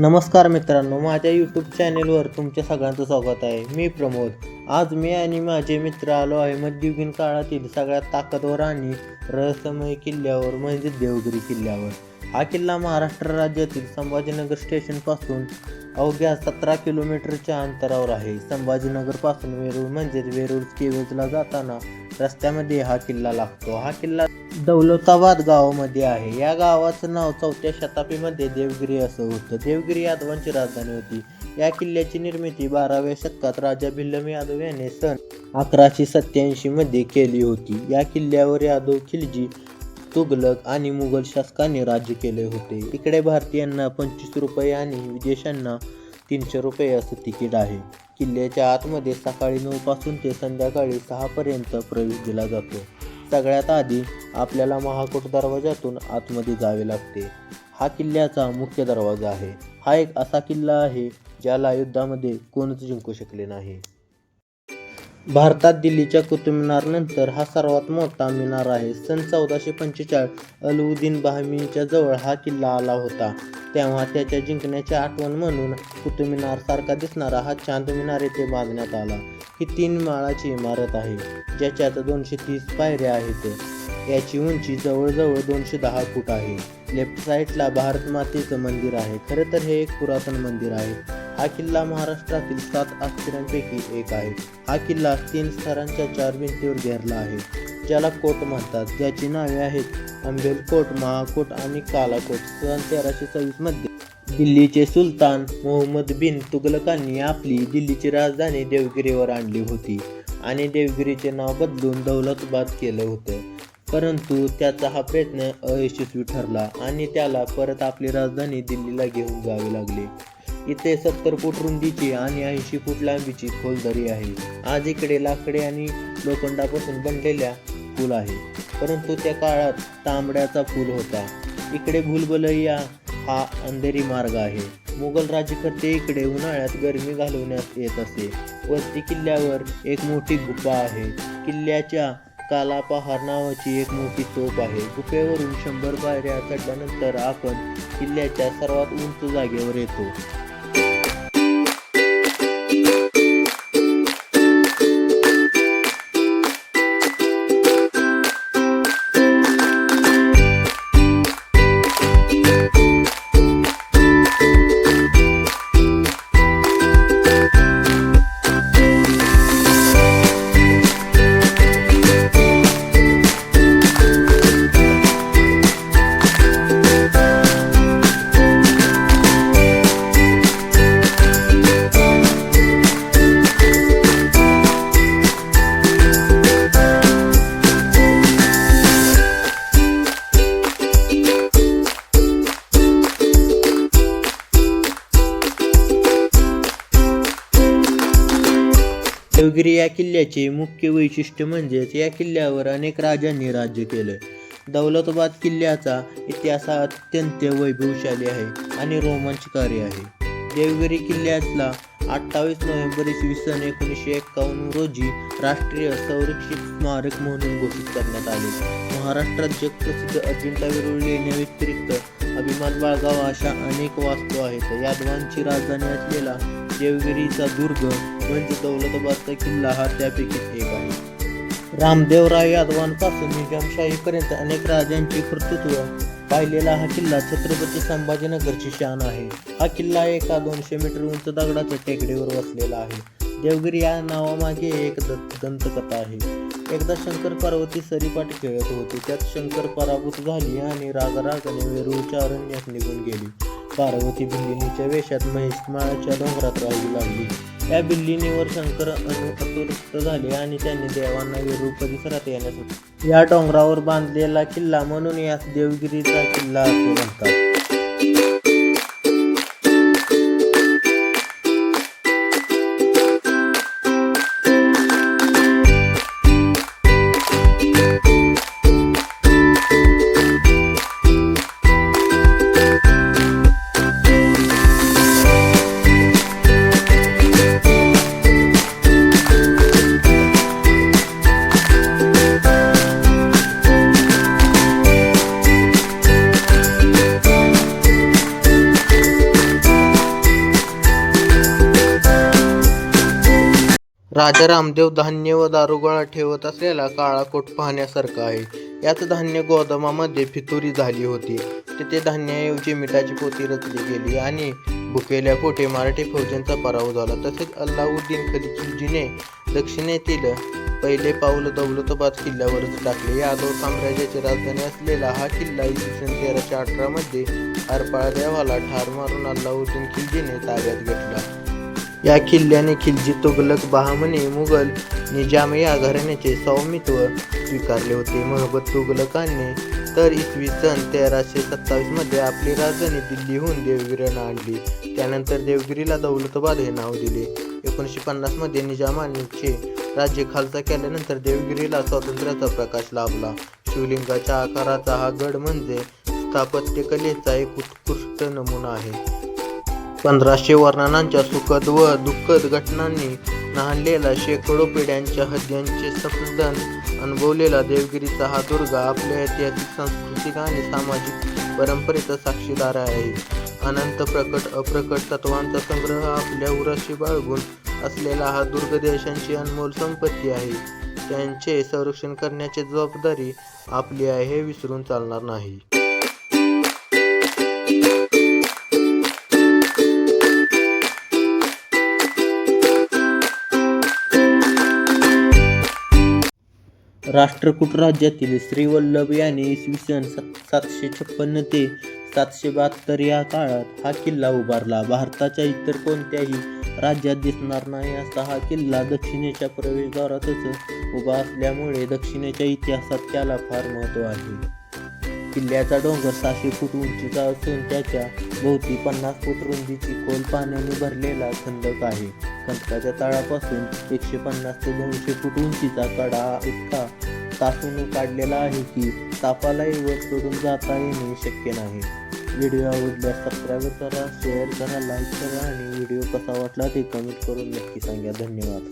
नमस्कार मित्रांनो माझ्या यूट्यूब चॅनेलवर तुमच्या सगळ्यांचं स्वागत आहे. मी प्रमोद. आज मी आणि माझे मित्र आलो आहे मध्ययुगीन काळातील सगळ्यात ताकदवर आणि रहस्यमय किल्ल्यावर म्हणजे देवगिरी किल्ल्यावर. हा किल्ला महाराष्ट्र राज्यातील संभाजीनगर स्टेशनपासून अवघ्या सतरा किलोमीटरच्या अंतरावर आहे. संभाजीनगरपासून वेरूळ म्हणजेच वेरूळ केवजला जाताना रस्त्यामध्ये हा किल्ला लागतो. हा किल्ला दौलताबाद गावामध्ये आहे. या गावाचं नाव चौथ्या शताब्दीमध्ये देवगिरी असं होतं. देवगिरी यादवांची राजधानी होती. या किल्ल्याची निर्मिती बाराव्या शतकात राजा भिल्लम यादव याने सन अकराशे सत्याऐंशी मध्ये केली होती. या किल्ल्यावर यादव खिलजी तुगलक आणि मुघल शासकांनी राज्य केले होते. इकडे भारतीयांना पंचवीस रुपये आणि विदेशांना तीनशे रुपये असं तिकीट आहे. किल्ल्याच्या आतमध्ये सकाळी नऊ पासून ते संध्याकाळी सहापर्यंत प्रवेश दिला जातो. सगळ्यात आधी आपल्याला महाकोट दरवाजातून आतमध्ये जावे लागते. हा किल्ल्याचा मुख्य दरवाजा आहे. हा एक असा किल्ला आहे ज्याला युद्धामध्ये कोणच जिंकू शकले नाही. भारतात दिल्लीच्या कुतुब मिनारनंतर हा सर्वात मोठा मिनार आहे. सन चौदाशे पंचेचाळीस अलउद्दीन बहामीच्या जवळ हा किल्ला आला होता. तेव्हा त्याच्या जिंकण्याची आठवण म्हणून कुतुब मिनार सारखा दिसणारा हा चांद मिनार येथे बांधण्यात आला. ही तीन माळाची इमारत आहे ज्याच्यात दोनशे तीस पायऱ्या आहेत. याची उंची जवळजवळ दोनशे दहा फूट आहे. लेफ्ट साईडला भारत मातेचं मंदिर आहे. खरं तर हे एक पुरातन मंदिर आहे. हा किल्ला महाराष्ट्रातील सात आश्चर्यांपैकी एक आहे. हा किल्ला तीन स्तरांच्या चार भिंतीवर घेरला आहे ज्याला कोट म्हणतात. ज्याची नावे आहेत अंबेलकोट महाकोट आणि कालाकोट. सन तेराशे सव्वीसमध्ये दिल्लीचे सुलतान मोहम्मद बिन तुगलकांनी आपली दिल्लीची राजधानी देवगिरीवर आणली होती आणि देवगिरीचे नाव बदलून दौलतबाद केलं होतं. परंतु त्याचा हा प्रयत्न अयशस्वी ठरला आणि त्याला परत आपली राजधानी दिल्लीला घेऊन जावे लागले. इथे सत्तर फूट रुंदीची आणि ऐंशी फूट लांबीची खोलदरी आहे. आज इकडे लाकडे आणि लोखंडापासून बनलेल्या पूल आहे. परंतु त्या काळात तांबड्याचा पूल होता. इकडे भुलभुलैया हा अंधेरी मार्ग आहे. मुघल राजकर्ते इकडे उन्हाळ्यात गरमी घालवण्यात येत असे. वरती किल्ल्यावर एक मोठी गुफा आहे. किल्ल्याच्या कालापहार नावाची एक मोठी तोप आहे. गुफेवरून शंभर पायऱ्या चढल्यानंतर आपण किल्ल्याच्या सर्वात उंच जागेवर येतो. देवगिरी या किल्ल्याचे मुख्य वैशिष्ट्य म्हणजेच या किल्ल्यावर अनेक राजांनी राज्य केले. दौलताबाद किल्ल्याचा इतिहास हा अत्यंत वैभवशाली आहे आणि रोमांचकारी आहे. देवगिरी किल्ल्यातला अठ्ठावीस नोव्हेंबर इसवी सन एकोणीसशे एक्कावन्न रोजी राष्ट्रीय संरक्षित स्मारक म्हणून घोषित करण्यात आले. महाराष्ट्रात जगप्रसिद्ध अजिंठा वेरूळ लेण्याव्यतिरिक्त अभिमान बाळगाव अशा अनेक वास्तू आहेत. यादवांची राजधानी असलेला देवगिरीचा दुर्ग म्हणजे दौलताबादचा किल्ला हा त्यापैकी एक आहे. रामदेवराय यादवांपासून निजामशाहीपर्यंत अनेक राजांचे कर्तृत्व पाहिलेला हा किल्ला छत्रपती संभाजीनगरची शान आहे. हा किल्ला एका दोनशे मीटर उंच दगडाच्या टेकडीवर वसलेला आहे. देवगिरी या नावामागे एक द दंतकथा आहे. एकदा शंकर पार्वती सरीपाट खेळत होती त्यात शंकर पराभूत झाली आणि रागरागाने वेरूळच्या अरण्यात निघून गेली. पार्वती बिल्लिनीच्या वेशात महिषमाळाच्या डोंगरात राहू लागली. या बिल्लिनीवर शंकर अनु झाले आणि त्यांनी देवांना वेरूळ परिसरात येण्यासाठी या डोंगरावर बांधलेला किल्ला म्हणून यास देवगिरीचा किल्ला असे म्हणतात. राजा रामदेव धान्य व दारुगोळा ठेवत असलेला काळा कोट पाहण्यासारखा आहे. याच धान्य गोदामामध्ये फितुरी झाली होती. तिथे धान्याऐवजी मिठाची पोती रचली गेली आणि भुकेल्या पोटे मराठी फौजांचा पराभव झाला. तसेच अल्लाउद्दीन खिलजीने दक्षिणेतील पहिले पाऊल दौलताबाद किल्ल्यावरच टाकले. यादव साम्राज्याची राजधानी असलेला हा किल्ला इसवी सन तेराशे अठरामध्ये हरपाळ देवाला ठार मारून अल्लाउद्दीन खिलजीने ताब्यात घेतला. या किल्ल्याने खिलजी तुगलक बहामनी मुघल निजाम या घराण्याचे स्वामित्व स्वीकारले होते. महबत तुगलकांनी तर इसवी सन तेराशे सत्तावीसमध्ये आपली राजधानी दिल्लीहून देवगिरीला आणली. त्यानंतर देवगिरीला दौलताबाद हे नाव दिले. एकोणीसशे पन्नासमध्ये निजामांचे राज्य खालसा केल्यानंतर देवगिरीला स्वातंत्र्याचा प्रकाश लाभला. शिवलिंगाच्या आकाराचा हा गड म्हणजे स्थापत्यकलेचा एक उत्कृष्ट नमुना आहे. पंधराशे वर्णनांच्या सुखद व दुःखद घटनांनी नाहलेला शेकडो पिढ्यांच्या हद्यांचे सफदन अनुभवलेला देवगिरीचा हा दुर्ग आपल्या ऐतिहासिक सांस्कृतिक आणि सामाजिक परंपरेचा साक्षीदार आहे. अनंत प्रकट अप्रकट तत्वांचा संग्रह आपल्या उराशी बाळगून असलेला हा दुर्ग देशांची अनमोल संपत्ती आहे. त्यांचे संरक्षण करण्याची जबाबदारी आपली आहे हे विसरून चालणार नाही. राष्ट्रकूट राज्यातील श्रीवल्लभ याने इसवी सन सात सातशे छप्पन्न ते सातशे बहात्तर या काळात हा किल्ला उभारला. भारताच्या इतर कोणत्याही राज्यात दिसणार नाही असा हा किल्ला दक्षिणेच्या प्रवेशद्वारातच उभा असल्यामुळे दक्षिणेच्या इतिहासात त्याला फार महत्त्व आहे. किल्ल्याचा डोंगर सहाशे फूट उंचीचा असून त्याच्या भोवती पन्नास फूट रुंदीची खोल पाण्याने भरलेला खंदक आहे. खंदकाच्या तळापासून एकशे पन्नास ते दोनशे फूट उंचीचा कडा इतका तासून काढलेला आहे की तापालाही वर सोडून जाता येणे शक्य नाही. व्हिडिओ आवडल्यास सबस्क्राईब करा शेअर करा लाईक करा आणि व्हिडिओ कसा वाटला ते कमेंट करून नक्की सांगा. धन्यवाद.